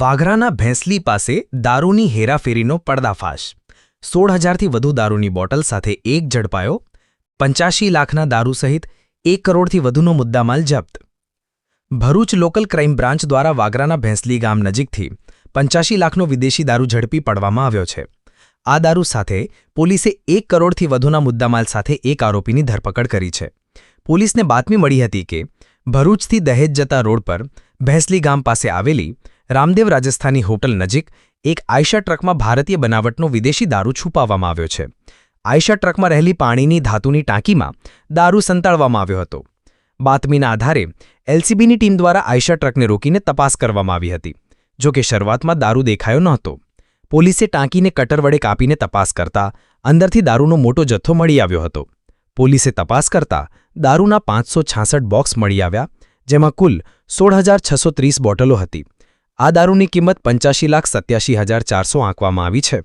વાઘરાના ભેંસલી પાસે દારૂની હેરાફેરીનો પર્દાફાશ. સોળ હજારથી વધુ દારૂની બોટલ સાથે એક ઝડપાયો પંચ્યાસી લાખના દારૂ સહિત એક કરોડથી વધુનો મુદ્દામાલ જપ્ત. ભરૂચ લોકલ ક્રાઇમ બ્રાન્ચ દ્વારા વાગરાના ભેંસલી ગામ નજીકથી પંચ્યાસી લાખનો વિદેશી દારૂ ઝડપી પાડવામાં આવ્યો છે. આ દારૂ સાથે પોલીસે એક કરોડથી વધુના મુદ્દામાલ સાથે એક આરોપીની ધરપકડ કરી છે. પોલીસને બાતમી મળી હતી કે ભરૂચથી દહેજ જતા રોડ પર ભેંસલી ગામ પાસે આવેલી રામદેવ રાજસ્થાની હોટલ નજીક એક આયશા ટ્રકમાં ભારતીય બનાવટનો વિદેશી દારૂ છુપાવવામાં આવ્યો છે. આયશા ટ્રકમાં રહેલી પાણીની ધાતુની ટાંકીમાં દારૂ સંતાડવામાં આવ્યો હતો. બાતમીના આધારે એલસીબીની ટીમ દ્વારા આયશા ટ્રકને રોકીને તપાસ કરવામાં આવી હતી. જો કે શરૂઆતમાં દારૂ દેખાયો નહોતો. પોલીસે ટાંકીને કટર વડે કાપીને તપાસ કરતા અંદરથી દારૂનો મોટો જથ્થો મળી આવ્યો હતો. પોલીસે તપાસ કરતા દારૂના પાંચસો બોક્સ મળી આવ્યા, જેમાં કુલ સોળ બોટલો હતી. આ દારૂની કિંમત પંચ્યાસી લાખ સત્યાસી હજાર ચારસો આંકવામાં આવી છે.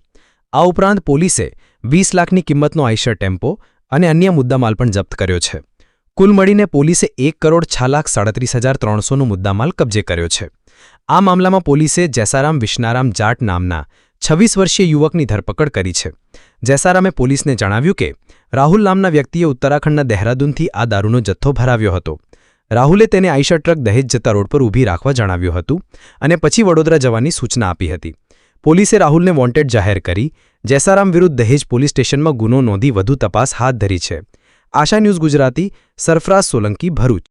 આ ઉપરાંત પોલીસે વીસ લાખની કિંમતનો આઈશર ટેમ્પો અને અન્ય મુદ્દામાલ પણ જપ્ત કર્યો છે. કુલ મળીને પોલીસે એક કરોડ છ લાખ સાડત્રીસ હજાર ત્રણસોનો મુદ્દામાલ કબજે કર્યો છે. આ મામલામાં પોલીસે જેસારામ વિશ્નારામ જાટ નામના છવ્વીસ વર્ષીય યુવકની ધરપકડ કરી છે. જેસારામે પોલીસને જણાવ્યું કે, રાહુલ નામના વ્યક્તિએ ઉત્તરાખંડના દહેરાદૂનથી આ દારૂનો જથ્થો ભરાવ્યો હતો. રાહુલે તેને આઈશર ટ્રક દહેજ જતા રોડ પર ઊભી રાખવા જણાવ્યું હતું અને પછી વડોદરા જવાની સૂચના આપી હતી. પોલીસે રાહુલને વોન્ટેડ જાહેર કરી. જેસારામ વિરુદ્ધ દહેજ પોલીસ સ્ટેશનમાં ગુનો નોંધી વધુ તપાસ હાથ ધરી છે. આશા ન્યૂઝ ગુજરાતી, સરફરાઝ સોલંકી, ભરૂચ.